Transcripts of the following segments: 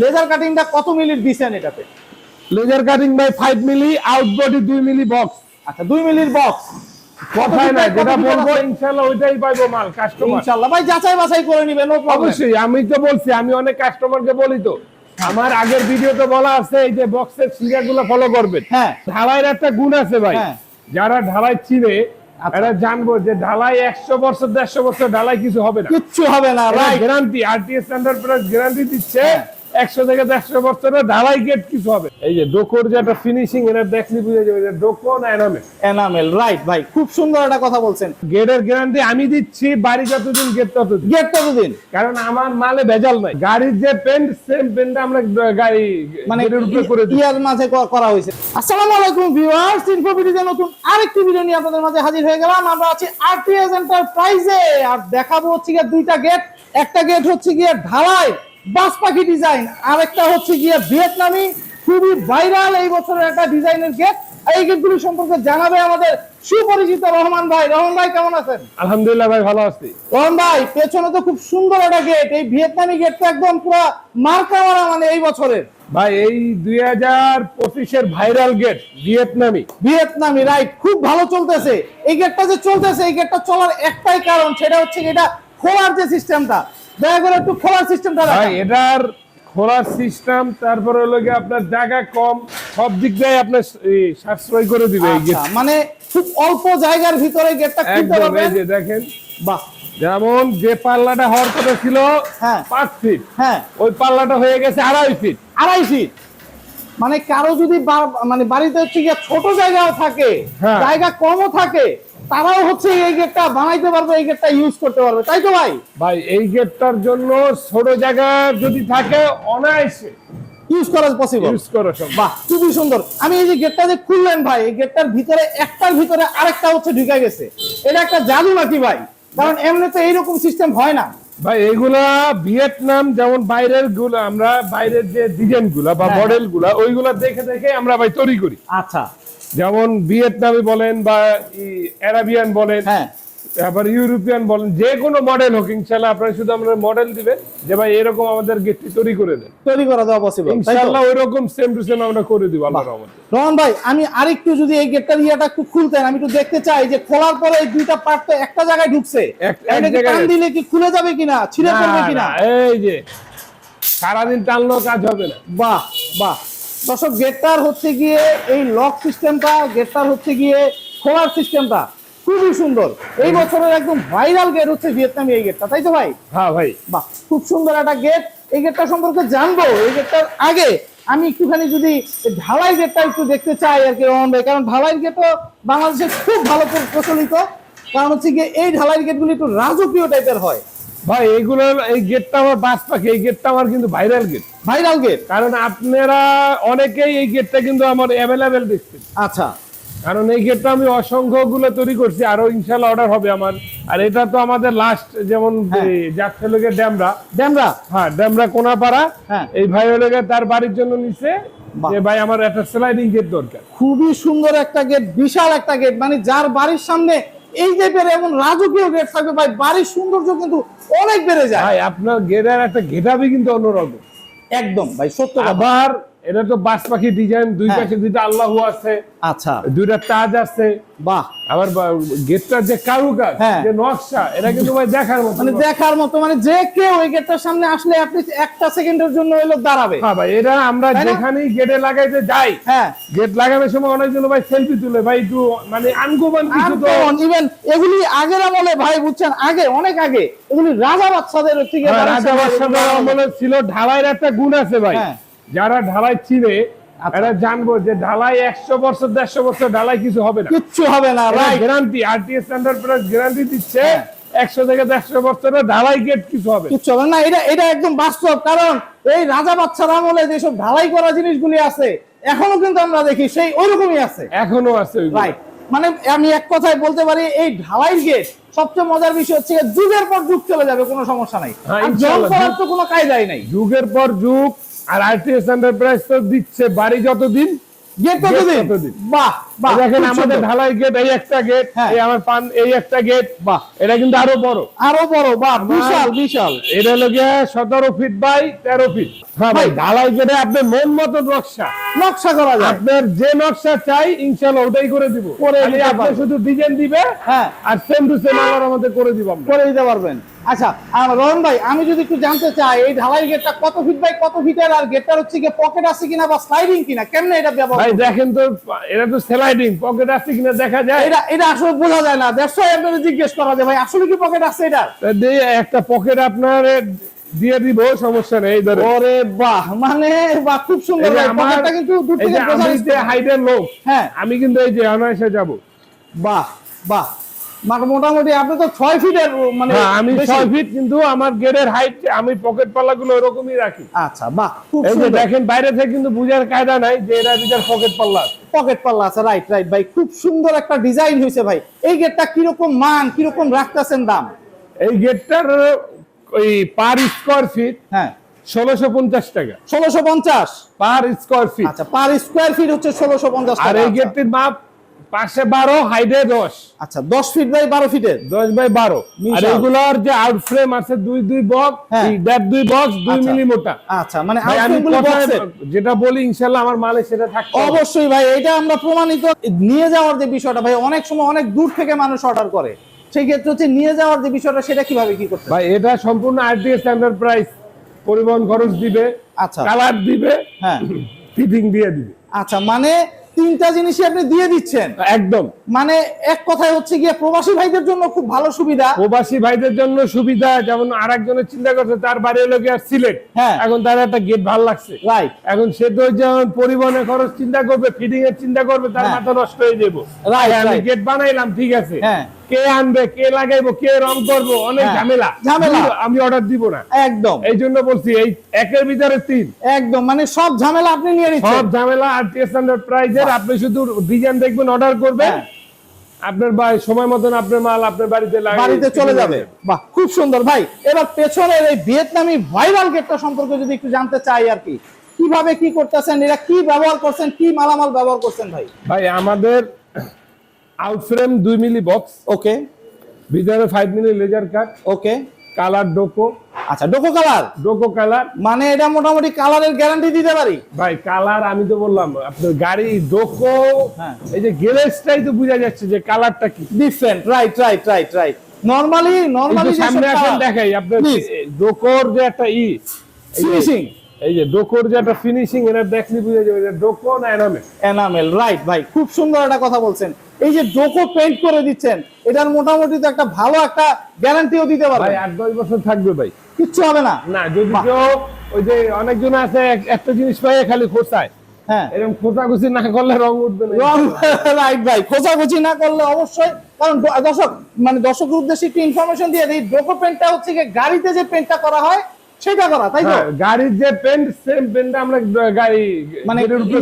Laser কাটিংটা কত মিলির দিছেন এটাতে? Laser cutting by five milli out body দুই মিলি বক্স আচ্ছা দুই মিলির বক্স কথাই না কত যেটা বলব আছে? ইনশাল্লাহ ওইটাই পাইবো মাল কাস্টমার ইনশাআল্লাহ। ভাই যাচাই বাছাই করে নিবেন নো প্রবলেম অবশ্যই আমি তো বলছি আমি অনেক কাস্টমারকে বলি তো। আমার আগের ভিডিওতে বলা আছে এই যে বক্সের ফলো করবেন। হ্যাঁ। ঢালাইয়ের একটা গুণ আছে ভাই। হ্যাঁ। যারা ঢালাই চিনে আচ্ছা। এরা জানব যে ঢালাই একশো বছর দেড়শো বছর ঢালাই কিছু হবে না। কিচ্ছু হবে না right guarantee RTS standard plus guarantee দিচ্ছে। হ্যাঁ। একশো থেকে দেড়শো বছরের ঢালাই গেট কিছু হবে। এই যে ডোকোর যে একটা ফিনিশিং এটা দেখলে বুঝে যাবে যে ডোকো না এনামে এনামেল রাইট ভাই খুব সুন্দর একটা কথা বলছেন। গেটের গ্যারান্টি আমি দিচ্ছি বাড়ি যতদিন গেট ততদিন। গেট কতদিন কারণ আমার মালে ভেজাল নাই। গাড়ির যে পেন্ট সেম পেন্ট আমরা গাড়ি মানে ইয়ার মাঝে করা হয়েছে। আসসালামু আলাইকুম ভিউয়ার্স ইনফোভিডিতে নতুন আরেকটি ভিডিও নিয়ে আপনাদের মাঝে হাজির হয়ে গেলাম। আমরা আছি আরটিএস এন্টারপ্রাইজে আর দেখাবো হচ্ছে গিয়ে দুইটা গেট একটা গেট হচ্ছে গিয়ে ঢালাই। বাস পাখি ডিজাইন আর একটা হচ্ছে গিয়ে ভিয়েতনামি। খুবই ভাইরাল এই বছরের একটা ডিজাইনের গেট এই গেটগুলি সম্পর্কে জানাবে আমাদের সুপরিচিত রহমান ভাই। রহমান ভাই কেমন আছেন? আলহামদুলিল্লাহ ভাই ভালো আছি। রহমান ভাই পেছনে তো খুব সুন্দর একটা গেট এই ভিয়েতনামি গেটটা একদম পুরো মার্কা মারা মানে এই বছরের। ভাই এই দুই হাজার পঁচিশের ভাইরাল গেট ভিয়েতনামি। ভিয়েতনামি রাইট খুব ভালো চলতেছে। এই গেটটা যে চলতেছে এই গেটটা চলার একটাই কারণ সেটা হচ্ছে এটা খোলার যে সিস্টেমটা দয়া করে একটু খোলার সিস্টেমটা ভাই এটার খোলার সিস্টেম তারপরে হলো আপনার জায়গা কম সব দিক দিয়ে আপনার সাশ্রয় করে দিবে এই গেট আচ্ছা, মানে খুব অল্প জায়গার ভিতরে গেটটা খুলতে একদম এই যে দেখেন। বাহ। যেমন যে পাল্লাটা হওয়ার কথা ছিল হ্যাঁ। পাঁচ ফিট হ্যাঁ। ওই পাল্লাটা হয়ে গেছে আড়াই ফিট আড়াই ফিট মানে কারও যদি মানে বাড়িতে হচ্ছে ছোট জায়গাও থাকে হ্যাঁ। জায়গা কমও থাকে তারাও হচ্ছে এই গেটটা বানাইতে পারবে এই গেটটা ইউজ করতে পারবে। তাই তো ভাই? ভাই এই গেটটার জন্য ছোট জায়গা যদি থাকে অনায়াসে ইউজ করা পসিবল ইউজ করো বাহ খুবই সুন্দর। আমি এই যে গেটটা যে খুললেন ভাই এই গেটটার ভিতরে একটার ভিতরে আরেকটা হচ্ছে ঢুকে গেছে। এটা একটা জাদু নাকি ভাই? কারণ এমনিতে এইরকম সিস্টেম হয় না। ভাই এগুলা ভিয়েতনাম যেমন বাইরেরগুলা আমরা বাইরের যে ডিজাইনগুলা বা হ্যাঁ। মডেলগুলা ওইগুলা দেখে দেখে আমরা ভাই তৈরি করি। আচ্ছা। যেমন ভিয়েতনামি বলেন বা অ্যারাবিয়ান বলেন হ্যাঁ। আবার ইউরোপিয়ান বলেন যে কোনো মডেল হোক ইনশাল্লাহ আপনারা শুধু আমরা মডেল দিবেন যে ভাই এরকম আমাদের গেটটি তৈরি করে দেন। তৈরি করা দেওয়া পসিবল ইনশাল্লাহ ওই রকম সেম টু সেম আমরা করে দিব আল্লাহর রহমতে। রহমান ভাই আমি আরেকটু যদি এই গেটটার ইয়েটা একটু খুলতেন আমি একটু দেখতে চাই যে খোলার পরে এই দুইটা পার্ট তো একটা জায়গায় ঢুকছে। এটা টান দিলে কি খুলে যাবে কিনা ছিঁড়ে পড়বে কিনা? এই যে সারাদিন টানলেও কাজ হবে না। বাহ বাহ। দর্শক গেটটার হচ্ছে গিয়ে এই লক সিস্টেমটা গেটটার হচ্ছে গিয়ে খোলার সিস্টেমটা খুবই সুন্দর। এই বছরের একদম ভাইরাল গেট হচ্ছে ভিয়েতনামি এই গেটটা তাই তো ভাই? হ্যাঁ ভাই। বাহ খুব সুন্দর একটা গেট। এই গেটটা সম্পর্কে জানব। এই গেটটার আগে আমি একটুখানি যদি ঢালাই গেটটা একটু দেখতে চাই আর কি রহমান ভাই কারণ ঢালাই গেটও বাংলাদেশে খুব ভালো প্রচলিত। কারণ হচ্ছে গিয়ে এই ঢালাই গেটগুলি একটু রাজকীয় টাইপের হয়। ভাই এইগুলো এই গেটটা আমার বাস পাখি এই গেটটা আমার কিন্তু ভাইরাল গেট ভাইরাল গেট কারণ আপনারা অনেকেই এই গেটটা কিন্তু আমার অ্যাভেলেবেল দেখছেন। আচ্ছা। কারণ এই গেটটা আমি অসংখ্যগুলো তৈরি করছি আরও ইনশাল্লাহ অর্ডার হবে আমার। আর এটা তো আমাদের লাস্ট যেমন হ্যাঁ। যাচ্ছে লোকের ড্যামরা। ড্যামরা? হ্যাঁ ড্যামরা কোনাপাড়া। হ্যাঁ। এই ভাই হলে তার বাড়ির জন্য যে ভাই আমার একটা স্লাইডিং গেট দরকার। খুবই সুন্দর একটা গেট বিশাল একটা গেট মানে যার বাড়ির সামনে এই টাইপের এমন রাজকীয় গেট থাকবে। ভাই বাড়ির সৌন্দর্য কিন্তু অনেক বেড়ে যায়। ভাই আপনার গেটের একটা গেটাবি কিন্তু অন্যরকম। একদম ভাই সত্য আবার এটা তো বাস পাখি ডিজাইন দুই পাখি পাশে দুইটা আল্লাহ আছে আচ্ছা। দুইটা তাজ আছে। বাহ। আবার গেটটার যে কারুকাজ হ্যাঁ। যে নকশা এটা কিন্তু ভাই দেখার মতো মানে দেখার মতো মানে যে কেউ ওই গেটটার সামনে আসলে আপনি একটা সেকেন্ডের জন্য দাঁড়াবে। হ্যাঁ ভাই এটা আমরা যেখানেই গেটে লাগাইতে যাই হ্যাঁ। গেট লাগানোর সময় অনেক অনেকজন ভাই সেলফি তুলে ভাই একটু মানে আনকমন কিছু তো। ইভেন এগুলি আগের আমলে ভাই বুঝছেন আগে অনেক আগে এগুলি রাজা বাচ্চাদের থেকে হ্যাঁ, রাজা বাদশাদের আমলে ছিল ঢালাইয়ের একটা গুণ আছে ভাই। হ্যাঁ। যারা ঢালাই চিনে আচ্ছা। এরা জানব যে ঢালাই একশো বছর দেড়শো বছর ঢালাই কিছু হবে না। কিচ্ছু হবে না guarantee RTS standard plus guarantee দিচ্ছে হ্যাঁ। একশো থেকে দেড়শো ঢালাই গেট কিছু হবে হবে না এটা এটা একদম বাস্তব কারণ এই রাজা বাচ্চার আমলে যেসব ঢালাই করা জিনিসগুলি আছে এখনও কিন্তু আমরা দেখি সেই ওইরকমই আছে। এখনও আছে। রাইট মানে আমি এক কথায় বলতে পারি এই ঢালাই গেট সবচেয়ে মজার বিষয় হচ্ছে যুগের পর যুগ চলে যাবে কোনো সমস্যা নাই। হ্যাঁ, জল করার তো কোনো কায়দাই নাই। যুগের পর যুগ আর আরটিএস এন্টারপ্রাইজ তো দিচ্ছে বাড়ি যতদিন গেট কত Gate দিন কত দিন? বাহ বাহ দেখেন আমাদের ঢালাই গেট এই একটা গেট হ্যাঁ। এই আমার পান এই একটা গেট বাহ। এটা কিন্তু আরও বড়। আরও বড় বাহ বিশাল বিশাল। এটা হলো গিয়ে সতেরো ফিট বাই তেরো ফিট হ্যাঁ ভাই। ঢালাই গেটে আপনার মন মতো নকশা। নকশা করা যায়। আপনার যে নকশা চাই ইনশাল্লাহ ওটাই করে দিব। করে আপনি শুধু ডিজাইন দিবে হ্যাঁ। আর সেম টু সেম আল্লাহর মধ্যে করে দিব আমরা। করে দিতে পারবেন। আচ্ছা আর রহন ভাই আমি যদি একটু জানতে চাই এই ঢালাই গেটটা কত ফিট বাই কত ফিটের আর গেটটার হচ্ছে কি পকেট আছে কিনা বা স্লাইডিং কিনা? কেমনে এটা ব্যবহার ভাই দেখেন তো এটা তো স্লাইডিং পকেট আছে কিনা দেখা যায়? এটা এটা আসলে বোঝা যায় না। ব্যবসায়ী আপনারা জিজ্ঞেস করা যায় ভাই আসলে কি পকেট আছে এটা একটা পকেট আপনার দিয়ে দিব সমস্যা নেই ধরে ওরে বাহ মানে বাহ খুব সুন্দর পকেটটা কিন্তু দূর থেকে বোঝা যাচ্ছে। হাইটের লোক হ্যাঁ। আমি কিন্তু এই যে অনায়াসে যাব। বাহ বাহ। মোটামুটি আপনি তো ছয় ফিটের মানে আমি ছয় ফিট কিন্তু আমার গেটের হাইট আমি পকেট রাখি। আচ্ছা বাহ খুব সুন্দর। দেখেন বাইরে থেকে কিন্তু বুঝার কায়দা নাই যে এটা ভিতর পকেট পাল্লা পকেট পাল্লা আছে রাইট রাইট ভাই খুব সুন্দর একটা ডিজাইন হয়েছে ভাই। এই গেটটা কীরকম মান কীরকম রাখতেছেন দাম? এই গেটটার ওই পার স্কোয়ার ফিট হ্যাঁ। ষোলোশো পঞ্চাশ টাকা। ষোলোশো পঞ্চাশ? পার স্কোয়ার ফিট আচ্ছা পার স্কোয়ার ফিট হচ্ছে ষোলোশো পঞ্চাশ আর এই গেটটির মাপ পাশে বারো হাইডে দশ। আচ্ছা দশ ফিট বাই বারো ফিটের দশ বাই বারো। আর এগুলোর যে আউট ফ্রেম আছে দুই দুই বক্স হ্যাঁ। দেড় দুই বক্স দুই আচ্ছা। মিলি মোটা আচ্ছা মানে box এর। যেটা বলি ইনশাল্লাহ আমার মালে সেটা থাকবে অবশ্যই ভাই এটা আমরা প্রমাণিত। নিয়ে যাওয়ার যে বিষয়টা ভাই অনেক সময় অনেক দূর থেকে মানুষ অর্ডার করে। সেই ক্ষেত্রে হচ্ছে নিয়ে যাওয়ার যে বিষয়টা সেটা কীভাবে কি করতে ভাই এটা সম্পূর্ণ আরটিএস স্ট্যান্ডার্ড প্রাইস পরিবহন খরচ দিবে আচ্ছা। কালার দিবে হ্যাঁ। ফিটিং দিয়ে দিবে। আচ্ছা মানে তিনটা জিনিসই আপনি দিয়ে দিচ্ছেন। একদম। মানে এক কথায় হচ্ছে গিয়ে প্রবাসী ভাইদের জন্য খুব ভালো সুবিধা। প্রবাসী ভাইদের জন্য সুবিধা যেমন আর একজনের চিন্তা করছে তার বাড়ি হলো গিয়ে সিলেট। হ্যাঁ। এখন তার একটা গেট ভালো লাগছে। রাইট এখন সে তো যেমন পরিবহনের খরচ চিন্তা করবে ফিটিং এর চিন্তা করবে তার হ্যাঁ। মাথা নষ্ট হয়ে যাব। আমি গেট বানাইলাম ঠিক আছে। হ্যাঁ। কে আনবে কে লাগাইবো কে রং করব অনেক হ্যাঁ। ঝামেলা। ঝামেলা। আমি অর্ডার দিব না। একদম। এই জন্য বলছি এই একের ভিতরে তিন। একদম মানে সব ঝামেলা আপনি নিয়ে সব ঝামেলা আর স্ট্যান্ডার্ড প্রাইজের আপনি শুধু ডিজাইন দেখবেন অর্ডার করবেন। হ্যাঁ। আপনার ভাই সময় মতন আপনার মাল আপনার বাড়িতে বাড়িতে চলে যাবে। বাহ খুব সুন্দর। ভাই এবার পেছনের এই ভিয়েতনামি ভাইরাল গেটটা সম্পর্কে যদি একটু জানতে চাই আর কি কীভাবে কি করতেছেন এরা কি ব্যবহার করছেন কি মালামাল ব্যবহার করছেন ভাই? ভাই আমাদের আউট ফ্রেম দুই মিলি বক্স ওকে ভিতরে five milli laser cut okay colour ডোকো। আচ্ছা ডোকো কালার? ডোকো কালার। মানে এটা মোটামুটি কালারের গ্যারান্টি দিতে পারি? ভাই কালার আমি তো বললাম আপনার গাড়ি ডোকো হ্যাঁ। এই যে গ্যারেজটাই তো বোঝা যাচ্ছে যে কালারটা কি। Different right right right right normally normally সামনে আসেন দেখাই আপনার ডোকোর যে একটা ই ফিনিশিং এই যে ডোকোর যে একটা ফিনিশিং এটা দেখলে বুঝা যাবে যে ডোকো না এনামে এনামেল রাইট ভাই খুব সুন্দর একটা কথা বলছেন। এই যে ডোকো পেইন্ট করে দিচ্ছেন এটার মোটামুটি তো একটা ভালো একটা গ্যারান্টিও দিতে ভাই পারবে আট দশ বছর থাকবে ভাই। কিচ্ছু হবে না। না যদি কেউ ওই যে অনেকজন আছে একটা জিনিস পাই খালি খোঁচায়। হ্যাঁ। এরকম খোঁচাখুচি না করলে রং উঠবে না। রং রাইট ভাই খোঁচাখুচি না করলে অবশ্যই কারণ দর্শক মানে দর্শকের উদ্দেশ্যে একটু ইনফরমেশন দিয়ে দিই ডোকো পেন্টটা হচ্ছে গাড়িতে যে পেন্টটা করা হয় সেটা করা তাই তো? হ্যাঁ, গাড়ির যে পেন্ট সেম পেন্টটা আমরা গাড়ি মানে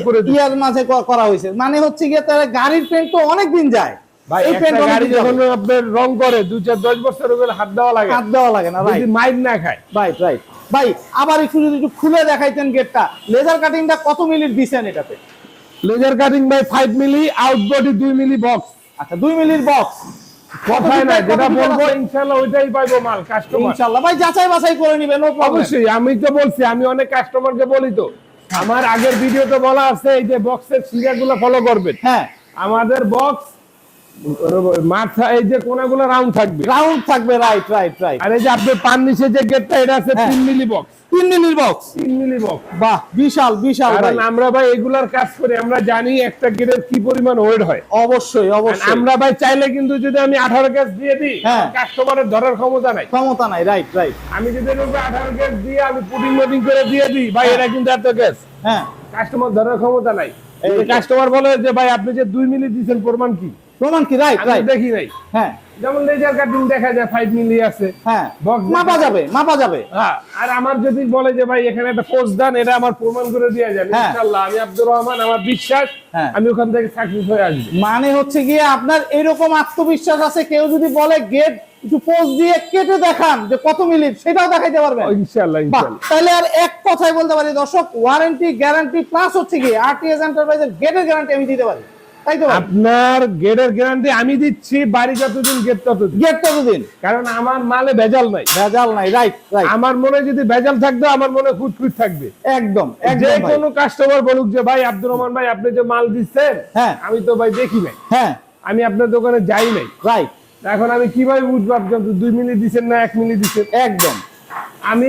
করে ইয়ার মাঝে করা হয়েছে। মানে হচ্ছে গিয়ে তার গাড়ির পেন্ট তো অনেক দিন যায়। ভাই এই পেন্ট গাড়ি যখন আপনার রং করে চার দশ বছর হলে হাত দেওয়া লাগে। হাত দেওয়া লাগে না যদি মাইর না খায়। রাইট রাইট ভাই আবার একটু যদি একটু খুলে দেখাইতেন গেটটা লেজার কাটিংটা কত মিলির দিছেন এটাতে? Laser cutting by five milli out body দুই মিলি বক্স আচ্ছা দুই মিলির বক্স কথায় না যেটা বলব আছে? ওইটাই পাইবো মাল কাস্টমার ইনশাআল্লাহ। ভাই যাচাই বাছাই করে নিবেন অবশ্যই আমি তো বলছি আমি অনেক কাস্টমারকে বলি তো। আমার আগের ভিডিওতে বলা আছে এই যে বক্সের সিরাগুলো ফলো করবেন। হ্যাঁ। আমাদের বক্স মাথা এই যে কোনাগুলো রাউন্ড থাকবে। রাউন্ড থাকবে রাইট রাইট রাইট আর এই যে আপনার পান নিচে যে গেটটা এটা আছে হ্যাঁ। তিন মিলি বক্স তিন মিলির বক্স তিন মিলি বক্স বাহ বিশাল বিশাল কারণ আমরা ভাই এগুলার কাজ করি আমরা জানি একটা গেটের কি পরিমাণ ওয়েট হয়। অবশ্যই অবশ্যই। আমরা ভাই চাইলে কিন্তু যদি আমি আঠারো গ্যাস দিয়ে দিই। কাস্টমারের ধরার ক্ষমতা নাই। ক্ষমতা নাই রাইট রাইট আমি যদি গ্যাস দিয়ে আমি পুটিং মটিং করে দিয়ে দিই ভাই হ্যাঁ। এরা কিন্তু এত গ্যাস হ্যাঁ। কাস্টমার ধরার ক্ষমতা নাই। কাস্টমার বলে যে ভাই আপনি যে দুই মিলি দিচ্ছেন প্রমাণ কি? প্রমাণ কি? রাইট রাইট দেখি হ্যাঁ। যেমন লেজার কাটিং দেখা যায় মিলি আছে। হ্যাঁ। মাপা যাবে মাপা যাবে। হ্যাঁ আর আমার যদি বলে যে ভাই এখানে একটা পোস্ট দেন এটা আমার প্রমাণ করে দেওয়া যাবে হ্যাঁ। ইনশাআল্লাহ আমি আব্দুর রহমান আমার বিশ্বাস হ্যাঁ। আমি ওখান থেকে সাকসেস হয়ে আসব। মানে হচ্ছে গিয়ে আপনার এরকম আত্মবিশ্বাস আছে কেউ যদি বলে গেট একটু পোস্ট দিয়ে কেটে দেখান যে কত মিনিট সেটাও দেখাইতে পারবেন। ইনশাআল্লাহ ইনশাআল্লাহ। তাহলে আর এক কথায় বলতে পারি দর্শক ওয়ারেন্টি গ্যারান্টি প্লাস হচ্ছে কি আরটিএস এন্টারপ্রাইজের গেটের গ্যারান্টি আমি দিতে পারি। আপনার গেটের গ্যারান্টি আমি দিচ্ছি বাড়ি যতদিন গেট ততদিন। গেট কতদিন কারণ আমার মালে ভেজাল নাই। ভেজাল নাই রাইট রাইট আমার মনে যদি ভেজাল থাকতো আমার মনে খুঁতখুত থাকবে। একদম যে কোনো কাস্টমার বলুক যে ভাই আব্দুর রহমান ভাই আপনি যে মাল দিচ্ছেন হ্যাঁ। আমি তো ভাই দেখি নাই। হ্যাঁ। আমি আপনার দোকানে যাই নাই। রাইট এখন আমি কীভাবে বুঝব আপনি দুই মিনিট দিচ্ছেন না এক মিনিট দিচ্ছেন? একদম। আমি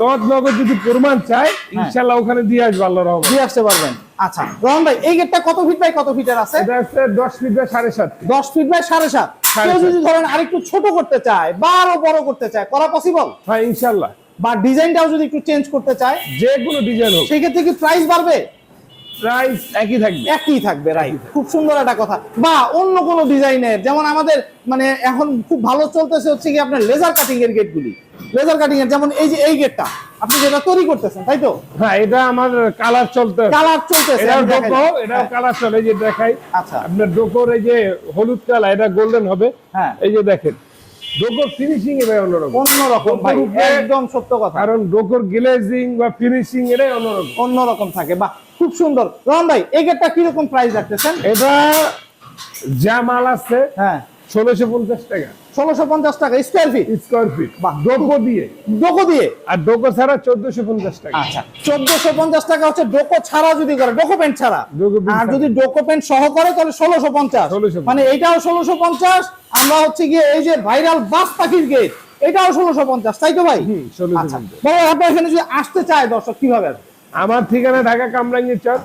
তৎ নগদ যদি প্রমাণ চাই ইনশাল্লাহ ওখানে দিয়ে আসব আল্লাহ রহমান দিয়ে আসতে পারবেন। আচ্ছা রহন ভাই এই গেটটা কত ফিট বাই কত ফিটের আছে? এটা হচ্ছে দশ ফিট বা সাড়ে সাত দশ ফিট বাই সাড়ে সাত। সাড়ে কেউ সাত। যদি ধরেন আরেকটু ছোট করতে চায় বা আরও বড় করতে চায় করা পসিবল হ্যাঁ ইনশাল্লাহ। বা ডিজাইনটাও যদি একটু চেঞ্জ করতে চায় যে কোনো ডিজাইন হোক। সেই ক্ষেত্রে কি প্রাইস বাড়বে? প্রাইস একই থাকবে। একই থাকবে রাইট খুব সুন্দর একটা কথা। বা অন্য কোনো ডিজাইনের যেমন আমাদের মানে এখন খুব ভালো চলতেছে হচ্ছে কি আপনার লেজার কাটিং এর গেটগুলি লেজার কাটিং এর যেমন এই যে এই গেটটা আপনি যেটা তৈরি করতেছেন তাই তো? হ্যাঁ এটা আমার কালার চলতে কালার চলতেছে দেখাই ডোকো দিই। এটাও হ্যাঁ, কালার চলে যে দেখাই। আচ্ছা। আপনার ডোকোর এই যে হলুদ কালার এটা গোল্ডেন হবে। হ্যাঁ। এই যে দেখেন ডোকোর ফিনিশিং এ ভাই অন্যরকম। অন্যরকম ভাই একদম সত্য কথা। কারণ ডোকোর গ্লেজিং বা ফিনিশিং এটাই অন্যরকম। অন্যরকম থাকে বাহ খুব সুন্দর। রহন ভাই এই গেটটা কীরকম প্রাইস রাখতেছেন? এটা যা মাল আছে হ্যাঁ। ষোলোশো পঞ্চাশ টাকা। ষোলোশো পঞ্চাশ টাকা স্কোয়ার ফিট স্কোয়ার ফিট বাহ। ডোকো দিয়ে। ডোকো দিয়ে? আর ডোকো ছাড়া চোদ্দশো পঞ্চাশ টাকা। আচ্ছা চোদ্দশো পঞ্চাশ টাকা হচ্ছে ডোকো ছাড়া যদি করে ডোকো প্যান্ট ছাড়া। আর যদি ডোকো প্যান্ট সহ করে তাহলে ষোলোশো পঞ্চাশ। 1650 মানে এইটাও ষোলোশো পঞ্চাশ আমরা হচ্ছে গিয়ে এই যে ভাইরাল বাস পাখির গেট এটাও ষোলোশো পঞ্চাশ তাই তো ভাই? আচ্ছা এখানে যদি আসতে চায় দর্শক কীভাবে আমার ঠিকানা ঢাকা কামরাঙ্গি চক।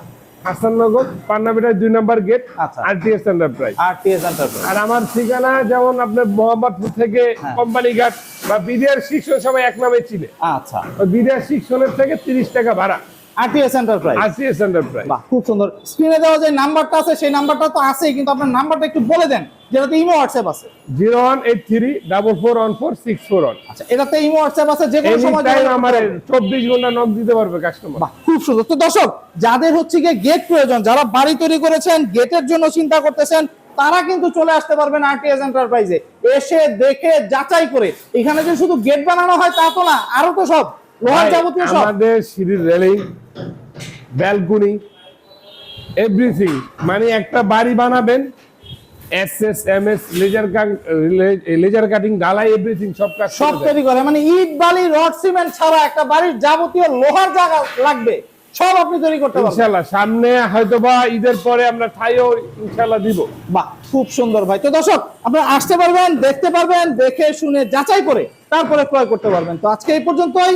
হাসাননগর পান্নাবিটার দুই নম্বর gate. RTS enterprise R TS enterprise আর আমার ঠিকানা যেমন আপনার মোহাম্মদপুর থেকে কোম্পানি কোম্পানিঘাট বা বিডিআর শিক্ষণ সবাই এক নামে ছিল আচ্ছা। বিডিআর শিক্ষণের থেকে তিরিশ টাকা ভাড়া। R TS enterprise RTS enterprise বাহ খুব সুন্দর। স্ক্রিনে দেওয়া যে নাম্বারটা আছে সেই নাম্বারটা তো আছেই কিন্তু আপনার নাম্বারটা একটু বলে দেন। যেটাতে ইমো হোয়াটসঅ্যাপ আছে। Zero one eight three double four one four six four one. আচ্ছা এটাতে ইমো হোয়াটসঅ্যাপ আছে যে কোনো সময় টাইম আমার করতে পারবেন। চব্বিশ ঘণ্টা নক দিতে পারবে কাস্টমার বাহ খুব সুন্দর। তো দর্শক যাদের হচ্ছে গিয়ে গেট প্রয়োজন যারা বাড়ি তৈরি করেছেন গেটের জন্য চিন্তা করতেছেন তারা কিন্তু চলে আসতে পারবেন আরটিএস এন্টারপ্রাইজে এসে দেখে যাচাই করে। এখানে যে শুধু গেট বানানো হয় তা তো না আরও তো সব। লোহার যাবতীয় সব। আমাদের সিঁড়ির রেলিং ব্যালকনি এভরিথিং মানে একটা বাড়ি বানাবেন S S M S laser laser cutting ঢালাই এভরিথিং সব কাজ সব তৈরি করে। মানে ইট বালি রড সিমেন্ট ছাড়া একটা বাড়ির যাবতীয় লোহার জায়গা লাগবে। সব আপনি তৈরি করতে পারবেন। সামনে হয়তো বা ঈদের পরে আমরা ঠাইও ইনশাল্লাহ দিব। বাহ খুব সুন্দর ভাই। তো দর্শক আপনারা আসতে পারবেন দেখতে পারবেন দেখে শুনে যাচাই করে তারপরে ক্রয় করতে পারবেন। তো আজকে এই পর্যন্তই।